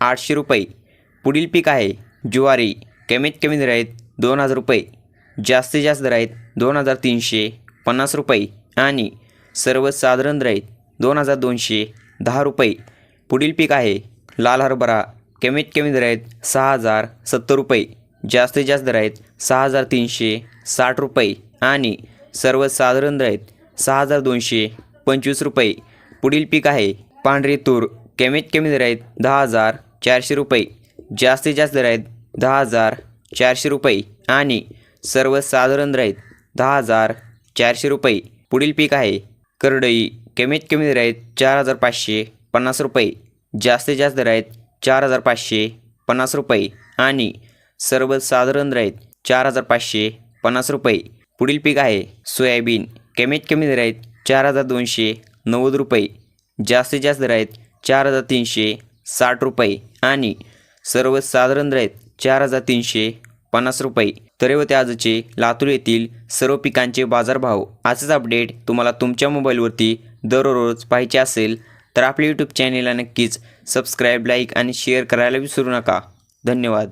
आठशे रुपये. पुढील पीक आहे ज्वारी. कमीत कमी दर आहेत दोन हजार रुपये. जास्तीत जास्त दर आहेत दोन हजार तीनशे पन्नास रुपये. आणि सर्वसाधारण दर आहेत दोन हजार दोनशे दहा रुपये. पुढील पीक आहे लाल हरभरा. कमीत कमी दर आहेत सहा हजार सत्तर रुपये. जास्तीत जास्त दर आहेत सहा हजार तीनशे साठ रुपये. आणि सर्वसाधारण दर आहेत सहा हजार दोनशे पंचवीस रुपये. पुढील पीक आहे पांढरी तूर. कमीत कमी दर आहेत दहा हजार चारशे रुपये. जास्तीत जास्त दर आहेत दहा हजार चारशे रुपये. आणि सर्वसाधारण दर आहेत दहा हजार चारशे रुपये. पुढील पीक आहे करडई. कमीत कमी दर आहेत चार हजार पाचशे पन्नास रुपये. जास्तीत जास्त दर आहेत चार हजार पाचशे पन्नास रुपये. आणि सर्वसाधारण दर आहेत चार हजार पाचशे पन्नास रुपये. पुढील पीक आहे सोयाबीन. कमीत कमी दर आहेत चार हजार दोनशे नव्वद रुपये. जास्तीत जास्त दर आहेत चार हजार तीनशे साठ रुपये आणि सर्वसाधारण दर चार हजार तीनशे पन्नास रुपये. तरी होते आजचे लातूर येथील सर्व पिकांचे बाजारभाव आजच अपडेट तुम्हाला तुमच्या मोबाईलवरती दररोज पाहिजे असेल तर आपल्या यूट्यूब चॅनेलला नक्कीच सबस्क्राईब लाईक आणि शेअर करायला विसरू नका. धन्यवाद.